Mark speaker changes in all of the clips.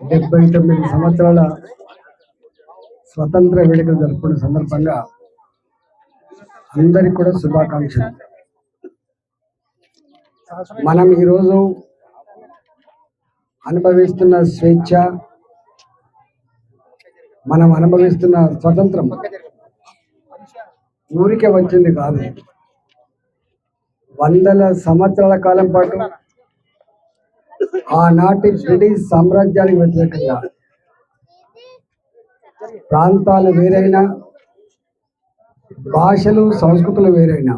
Speaker 1: డెబ్బై తొమ్మిది సంవత్సరాల స్వతంత్ర వేడుకలు జరుపుకున్న సందర్భంగా అందరికి కూడా శుభాకాంక్షలు. మనం ఈరోజు అనుభవిస్తున్న స్వేచ్ఛ మనం అనుభవిస్తున్న స్వతంత్రం ఊరికే వచ్చింది కాదు. వందల సంవత్సరాల కాలం పాటు ఆనాటి బ్రిటిష్ సామ్రాజ్యానికి వ్యతిరేకంగా ప్రాంతాలు వేరైనా భాషలు సంస్కృతులు వేరైనా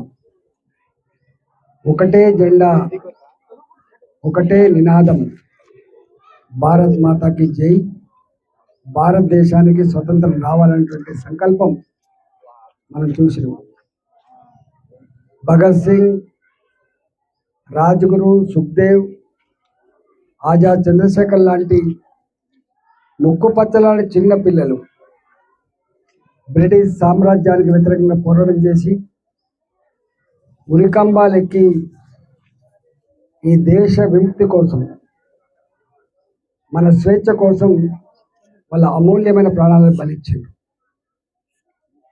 Speaker 1: ఒకటే జెండా ఒకటే నినాదం. భారత్ మాతాకి జై. భారతదేశానికి స్వతంత్రం రావాలనేటువంటి సంకల్పం మనం చూసినాం. భగత్ సింగ్ రాజ్గురు సుఖ్దేవ్ ఆజాద్ చంద్రశేఖర్ లాంటి ముక్కు పచ్చలాంటి చిన్న పిల్లలు బ్రిటిష్ సామ్రాజ్యానికి వ్యతిరేకంగా పోరాటం చేసి ఉరికంబాలెక్కి ఈ దేశ విముక్తి కోసం మన స్వేచ్ఛ కోసం వాళ్ళ అమూల్యమైన ప్రాణాలను బలిచ్చింది.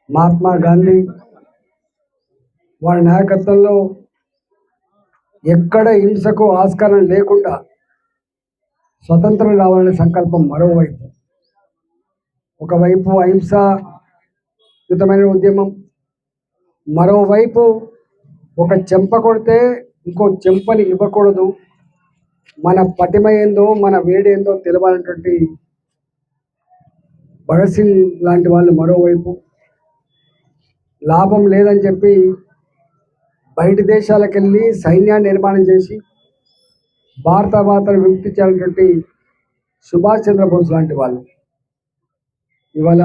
Speaker 1: మహాత్మా గాంధీ వారి నాయకత్వంలో ఎక్కడ హింసకు ఆస్కారం లేకుండా స్వతంత్రం రావాలనే సంకల్పం మరోవైపు. ఒకవైపు అహింసాయుతమైన ఉద్యమం మరోవైపు ఒక చెంప కొడితే ఇంకో చెంపని ఇవ్వకూడదు. మన పటిమ ఏందో మన వేడేందో ఏందో తెలవాలన్నటువంటి భగత్ సింగ్ లాంటి వాళ్ళు మరోవైపు. లాభం లేదని చెప్పి బయటి దేశాలకు వెళ్ళి సైన్యాన్ని నిర్మాణం చేసి భారత మాతను విముక్తి చేయాలన్నటువంటి సుభాష్ చంద్రబోస్ లాంటి వాళ్ళు. ఇవాళ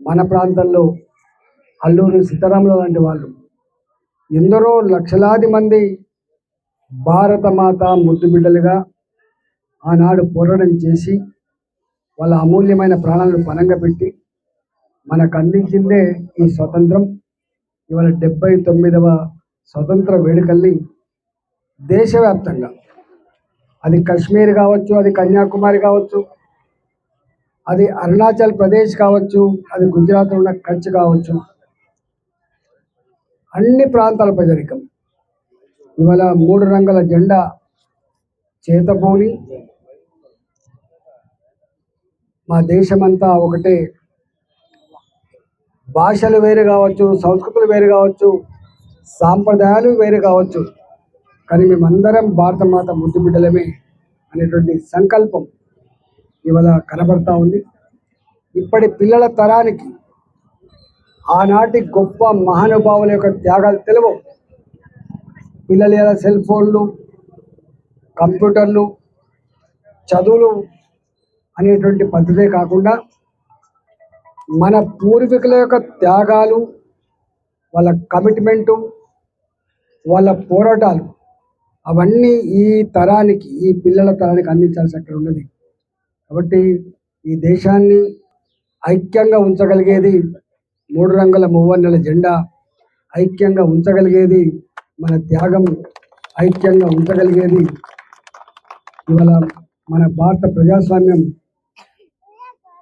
Speaker 1: మన ప్రాంతంలో అల్లూరి సీతారాములు లాంటి వాళ్ళు. ఎందరో లక్షలాది మంది భారత మాత ముద్దు బిడ్డలుగా ఆనాడు పోరాటం చేసి వాళ్ళ అమూల్యమైన ప్రాణాలను పనంగా పెట్టి మనకు అందించిందే ఈ స్వతంత్రం. ఇవాళ డెబ్బై తొమ్మిదవ స్వతంత్ర వేడుకల్ని దేశవ్యాప్తంగా అది కాశ్మీర్ కావచ్చు అది కన్యాకుమారి కావచ్చు అది అరుణాచల్ ప్రదేశ్ కావచ్చు అది గుజరాత్ ఉన్న కచ్ కావచ్చు. అన్ని ప్రాంతాల ప్రజలికం ఇవాళ మూడు రంగుల జెండా చేతబూని మా దేశమంతా ఒకటే. భాషలు వేరు కావచ్చు సంస్కృతులు వేరు కావచ్చు సాంప్రదాయాలు వేరు కావచ్చు. కానీ మేమందరం భారత మాత ముద్దు బిడ్డలమే అనేటువంటి సంకల్పం ఇవాళ కనబడతా ఉంది. ఇప్పటి పిల్లల తరానికి ఆనాటి గొప్ప మహానుభావుల యొక్క త్యాగాలు తెలియవు పిల్లలు ఎలా సెల్ ఫోన్లు కంప్యూటర్లు చదువులు అనేటువంటి పద్ధతే కాకుండా మన పూర్వీకుల యొక్క త్యాగాలు వాళ్ళ కమిట్మెంటు వాళ్ళ పోరాటాలు అవన్నీ ఈ తరానికి ఈ పిల్లల తరానికి అందించాల్సి అక్కడ ఉన్నది. కాబట్టి ఈ దేశాన్ని ఐక్యంగా ఉంచగలిగేది మూడు రంగుల మువ్వన్నెల జెండా ఐక్యంగా ఉంచగలిగేది మన త్యాగం ఐక్యంగా ఉంచగలిగేది ఇవాళ మన భారత ప్రజాస్వామ్యం.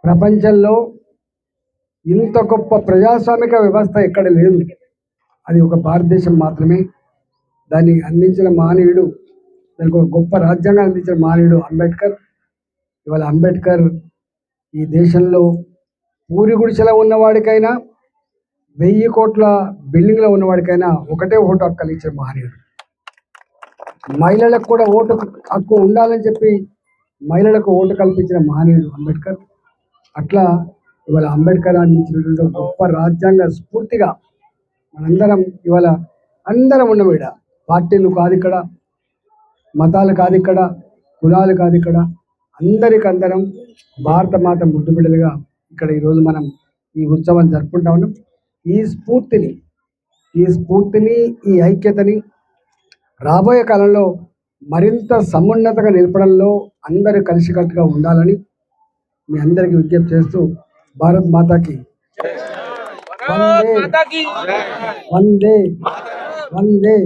Speaker 1: ప్రపంచంలో ఇంత గొప్ప ప్రజాస్వామిక వ్యవస్థ ఎక్కడ లేదు. అది ఒక భారతదేశం మాత్రమే. దాన్ని అందించిన మానవుడు దానికి ఒక గొప్ప రాజ్యాంగం అందించిన మానవుడు అంబేద్కర్. ఇవాళ అంబేద్కర్ ఈ దేశంలో పూరి గుడిసెలో ఉన్నవాడికైనా వెయ్యి కోట్ల బిల్డింగ్లో ఉన్నవాడికైనా ఒకటే ఓటు హక్కు ఇచ్చిన మహనీయుడు మహిళలకు కూడా ఓటు హక్కు ఉండాలని చెప్పి మహిళలకు ఓటు కల్పించిన మహనీయుడు అంబేద్కర్. అట్లా ఇవాళ అంబేద్కర్ అందించినటువంటి గొప్ప రాజ్యాంగ స్ఫూర్తిగా మనందరం ఇవాళ అందరం ఉన్నాం పార్టీలు కాదు ఇక్కడ మతాలు కాదు ఇక్కడ కులాలు కాదు ఇక్కడ. అందరికందరం భారత మాత ముద్దు బిడ్డలుగా ఇక్కడ ఈరోజు మనం ఈ ఉత్సవాన్ని జరుపుకుంటా ఉన్నాం. ఈ స్ఫూర్తిని ఈ స్ఫూర్తిని ఈ ఐక్యతని రాబోయే కాలంలో మరింత సమున్నతగా నిలపడంలో అందరూ కలిసికట్టుగా ఉండాలని మీ అందరికీ విజ్ఞప్తి చేస్తూ భారత్ మాతాకి. వందే వందే వందే.